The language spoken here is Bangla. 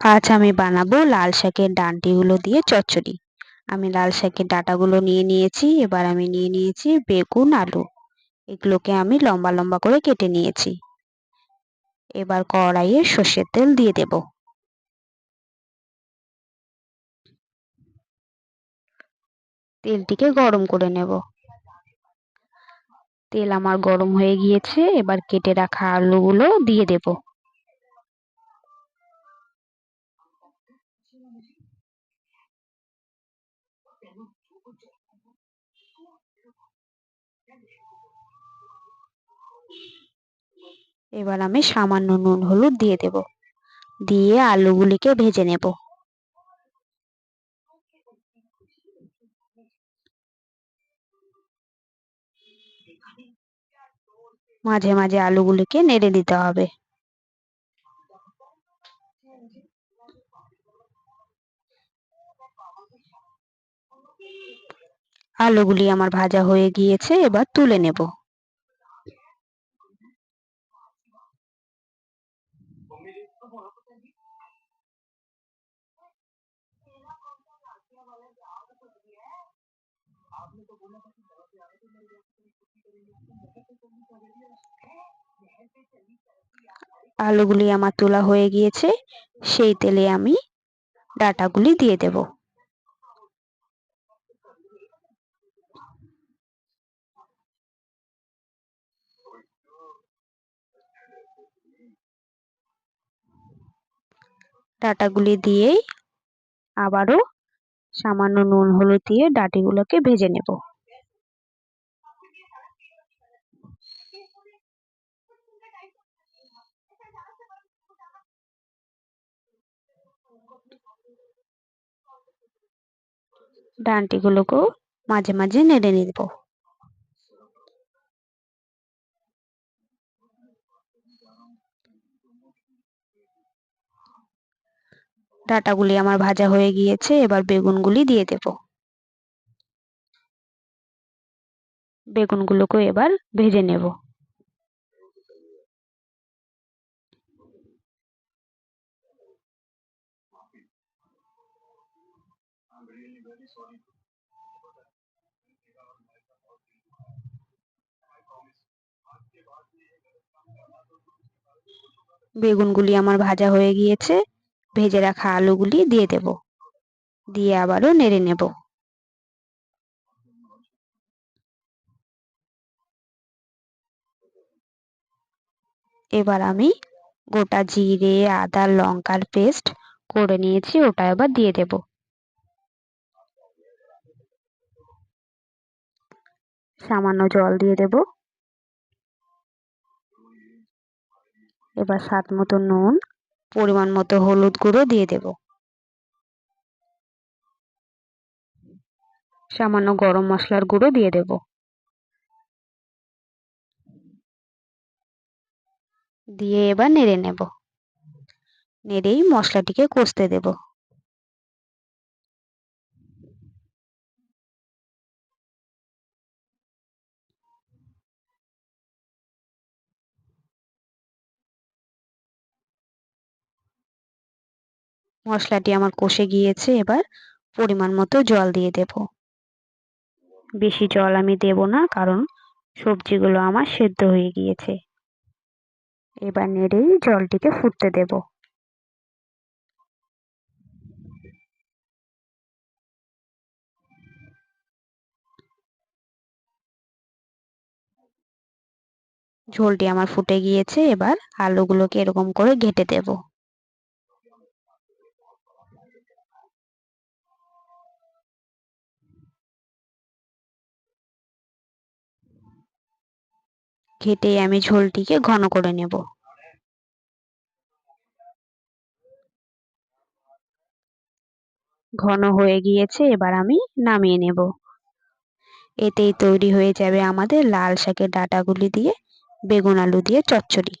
আজ আমি বানাবো লাল শাকের ডাঁটিগুলো দিয়ে চচ্চড়ি। আমি লাল শাকের ডাঁটাগুলো নিয়ে নিয়েছি, এবার আমি নিয়ে নিয়েছি বেগুন, আলু। এগুলোকে আমি লম্বা লম্বা করে কেটে নিয়েছি। এবার কড়াইয়ে সর্ষের তেল দিয়ে দেব। তেলটিকে গরম করে নেব। তেল আমার গরম হয়ে গিয়েছে, এবার কেটে রাখা আলুগুলো দিয়ে দেবো। এবার আমি সামান্য নুন, হলুদ দিয়ে দেব। দিয়ে আলুগুলিকে ভেজে নেব। মাঝে মাঝে আলুগুলিকে নেড়ে দিতে হবে। আলুগুলি আমার ভাজা হয়ে গিয়েছে, এবার তুলে নেব। আলুগুলি আমার তোলা হয়ে গিয়েছে সেই তেলে আমি ডাটাগুলি দিয়ে দেব। ডাটাগুলি দিয়েই আবারও সামান্য নুন, হলুদ দিয়ে ডাটিগুলোকে ভেজে নেব। ডান্টিগুলোকেও মাঝে মাঝে নেড়ে নিব। ডাটাগুলি আমার ভাজা হয়ে গিয়েছে, এবার বেগুনগুলি দিয়ে দেব। বেগুনগুলোকেও এবার ভেজে নেব। বেগুনগুলি আমার ভাজা হয়ে গিয়েছে ভেজে রাখা আলুগুলি দিয়ে দেব। দিয়ে আবারও নেড়ে নেব। এবার আমি গোটা জিরে, আদা, লঙ্কার পেস্ট করে নিয়েছি, ওটা এবার দিয়ে দেব। সামান্য জল দিয়ে দেব। এবার স্বাদ মতো নুন পরিমাণ মতো হলুদ গুঁড়ো দিয়ে দেব। সামান্য গরম মশলার গুঁড়ো দিয়ে দেব। দিয়ে এবার নেড়ে নেব। নেড়েই মশলাটিকে কষতে দেব। মশলাটি আমার কষে গিয়েছে, এবার পরিমাণ মতো জল দিয়ে দেব। বেশি জল আমি দেব না, কারণ সবজিগুলো আমার সেদ্ধ হয়ে গিয়েছে। এবার নেড়েই জলটিকে ফুটতে দেব। ঝোলটি আমার ফুটে গিয়েছে, এবার আলুগুলোকে এরকম করে ঘেটে দেব। ঘেটে আমি ঝোলটিকে ঘন করে নেব। ঘন হয়ে গিয়েছে, এবার আমি নামিয়ে নেব। এতেই তৈরি হয়ে যাবে আমাদের লাল শাকের ডাঁটাগুলি দিয়ে, বেগুন আলু দিয়ে চচ্চড়ি।